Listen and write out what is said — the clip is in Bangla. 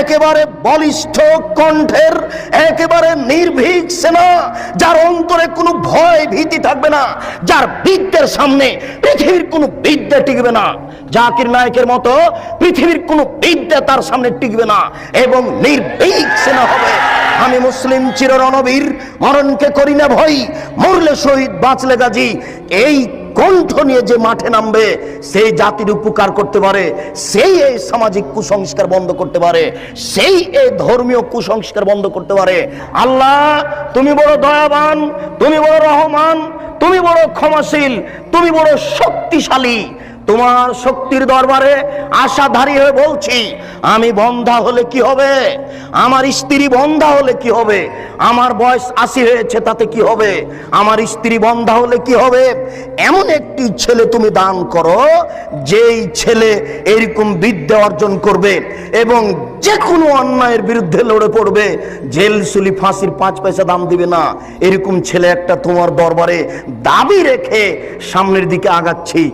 একেবারে বলিষ্ঠ কণ্ঠের, একেবারে নির্ভীক সেনা, যার অন্তরে কোনো ভয় ভীতি থাকবে না, যার বিদ্যের সামনে পৃথিবীর কোনো বিদ্যা টিকবে না, জাকির নায়কের মতো পৃথিবীর কোনো বিদ্যা তার সামনে টিকবে না, এবং নির্ভীক সেনা হবে। আমি মুসলিম চির রণবীর মরণকে করি না ভয়, মরলে শহীদ বাঁচলে গাজী, এই কণ্ঠ নিয়ে যে মাঠে নামবে, সেই জাতির উপকার করতে পারে, সেই এই সামাজিক কুসংস্কার বন্ধ করতে পারে, সেই এই ধর্মীয় কুসংস্কার বন্ধ করতে পারে। আল্লাহ, তুমি বড় দয়াবান, তুমি বড় রহমান, তুমি বড় ক্ষমাশীল, তুমি বড় শক্তিশালী তোমার শক্তির দরবারে আশাধারী হয়ে বলছি, আমি বন্ধা হলে কি হবে? আমার স্ত্রী বন্ধা হলে কি হবে? আমার বয়স আশি হয়েছে, তাতে কি হবে? আমার স্ত্রী বন্ধা হলে কি হবে? এমন একটি ছেলে তুমি দান করো, যেই ছেলে এরকম বিদ্যা অর্জন করবে এবং যে কোনো অন্যায়ের বিরুদ্ধে লড়ে পড়বে, জেল, সুলি, ফাঁসির পাঁচ পয়সা দাম দিবে না। এরকম ছেলে একটা তোমার দরবারে দাবি রেখে সামনের দিকে আগাচ্ছি।